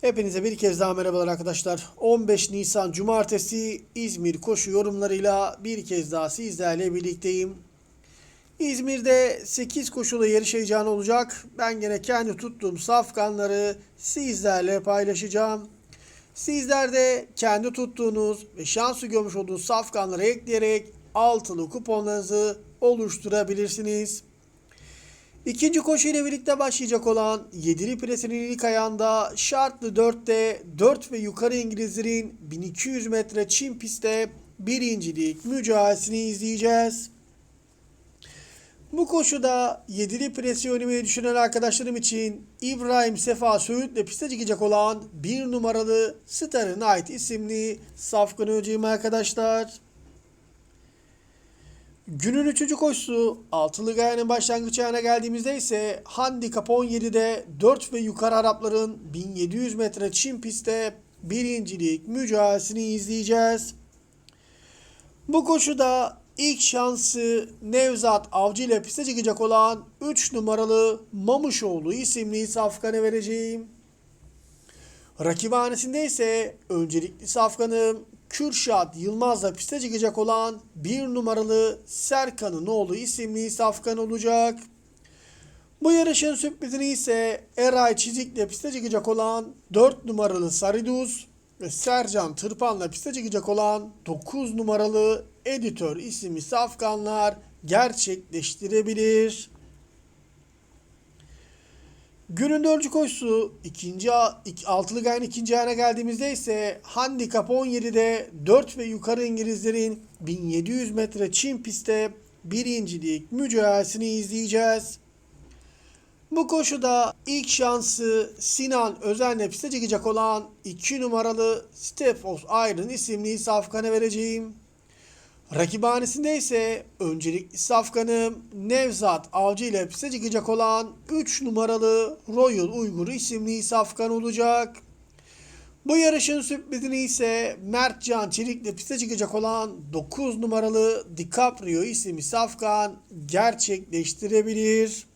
Hepinize bir kez daha merhabalar arkadaşlar. 15 Nisan Cumartesi İzmir koşu yorumlarıyla bir kez daha sizlerle birlikteyim. İzmir'de 8 koşulu yarış heyecanı olacak. Ben gene kendi tuttuğum safkanları sizlerle paylaşacağım. Sizler de kendi tuttuğunuz ve şansı görmüş olduğunuz safkanları ekleyerek altılı kuponlarınızı oluşturabilirsiniz. İkinci koşu ile birlikte başlayacak olan Yedili Presi'nin ilk ayağında şartlı 4'te 4 ve yukarı İngilizlerin 1200 metre çim pistte birincilik mücadelesini izleyeceğiz. Bu koşuda yedili presi oynamayı düşünen arkadaşlarım için İbrahim Sefa Söğüt'le piste çıkacak olan bir numaralı Starry Night isimli safkanı öneceğim arkadaşlar. Günün üçüncü koşusu altılı gayenin başlangıç ayağına geldiğimizde ise handikap 17'de 4 ve yukarı Arapların 1700 metre çim pistte birincilik mücadelesini izleyeceğiz. Bu koşuda ilk şansı Nevzat Avcı ile piste çıkacak olan 3 numaralı Mamuşoğlu isimli safkanı vereceğim. Rakibhanesinde ise öncelikli safkanım Kürşat Yılmaz'la piste çıkacak olan 1 numaralı Serkan'ın oğlu isimli safkan olacak. Bu yarışın sürprizini ise Eray Çizik'le piste çıkacak olan 4 numaralı Saridus ve Sercan Tırpan'la piste çıkacak olan 9 numaralı Editör isimli safkanlar gerçekleştirebilir. Günün dördüncü koşusu ikinci ik- altılı gayen ikinci ayağına geldiğimizde ise handikap 17'de 4 ve yukarı İngilizlerin 1700 metre çim pistte birincilik mücadelesini izleyeceğiz. Bu koşuda ilk şansı Sinan Özen'le piste çıkacak olan 2 numaralı Stefos Iron isimli safkanı vereceğim. Rakibhanesinde ise öncelikli safkanım Nevzat Avcı ile piste çıkacak olan 3 numaralı Royal Uygur isimli safkan olacak. Bu yarışın sürprizini ise Mert Can Çelik ile piste çıkacak olan 9 numaralı DiCaprio isimli safkan gerçekleştirebilir.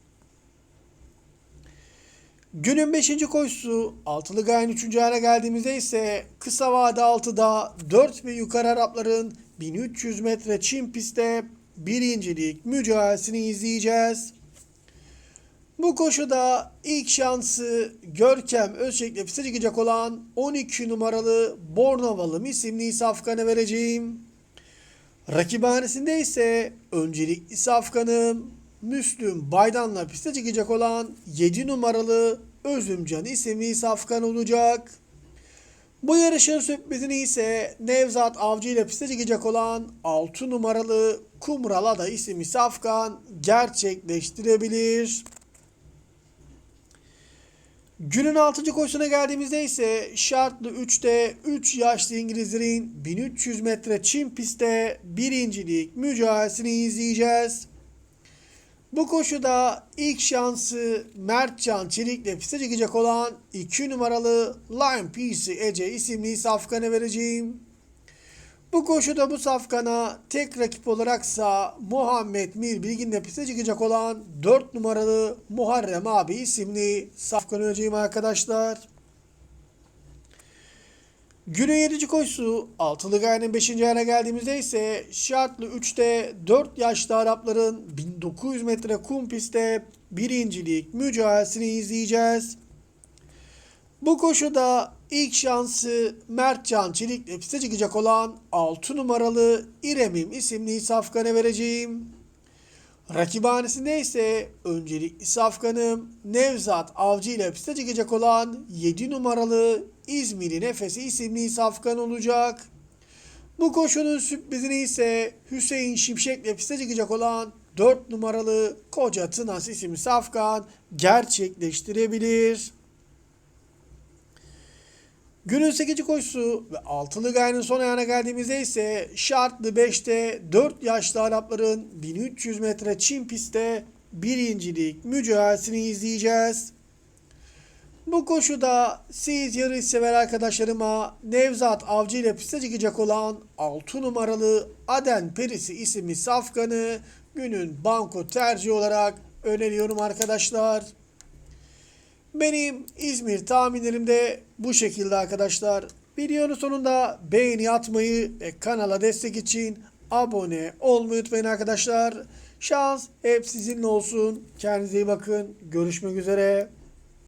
Günün 5. koşusu altılı gayen 3. ayağına geldiğimizde ise kısa vade 6'da 4 ve yukarı Arapların 1300 metre çim pistte birincilik mücadelesini izleyeceğiz. Bu koşuda ilk şansı Görkem Özçek'le piste çıkacak olan 12 numaralı Bornavalım isimli safkanı vereceğim. Rakibhanesinde ise öncelikli safkanım Müslüm Baydan'la piste çıkacak olan 7 numaralı Özümcan isimli safkan olacak. Bu yarışın sürprizini ise Nevzat Avcı ile piste çıkacak olan 6 numaralı Kumralada isimli safkan gerçekleştirebilir. Günün 6. koşusuna geldiğimizde ise şartlı 3'te 3 yaşlı İngilizlerin 1300 metre çim pistte birincilik mücadelesini izleyeceğiz. Bu koşuda ilk şansı Mertcan Çelik'le piste çıkacak olan 2 numaralı Lion PC Ece isimli safkanı vereceğim. Bu koşuda bu safkana tek rakip olaraksa Muhammed Mir Bilgin'le piste çıkacak olan 4 numaralı Muharrem abi isimli safkanı vereceğim arkadaşlar. Günün 7. koşusu altılı gayenin 5. ayağına geldiğimizde ise şartlı 3'te 4 yaşlı Arapların 1900 metre kum pistte birincilik mücadelesini izleyeceğiz. Bu koşuda ilk şansı Mertcan Çelik'le piste çıkacak olan 6 numaralı İremim isimli safkanı vereceğim. Rakibhanesinde ise öncelikli safkanım Nevzat Avcı ile piste çıkacak olan 7 numaralı İzmir'in Efes'i isimli safkan olacak. Bu koşunun sürprizini ise Hüseyin Şimşek ile piste çıkacak olan 4 numaralı Koca Tınas isimli safkan gerçekleştirebilir. Günün 8. koşusu ve altılı gayenin son ayağına geldiğimizde ise şartlı 5'te 4 yaşlı Arapların 1300 metre çim pistte birincilik mücadelesini izleyeceğiz. Bu koşuda siz yarış sever arkadaşlarıma Nevzat Avcı ile piste çıkacak olan 6 numaralı Aden Perisi isimli safkanı günün banko tercihi olarak öneriyorum arkadaşlar. Benim İzmir tahminlerim de bu şekilde arkadaşlar. Videonun sonunda beğeni atmayı ve kanala destek için abone olmayı unutmayın arkadaşlar. Şans hep sizinle olsun. Kendinize iyi bakın. Görüşmek üzere.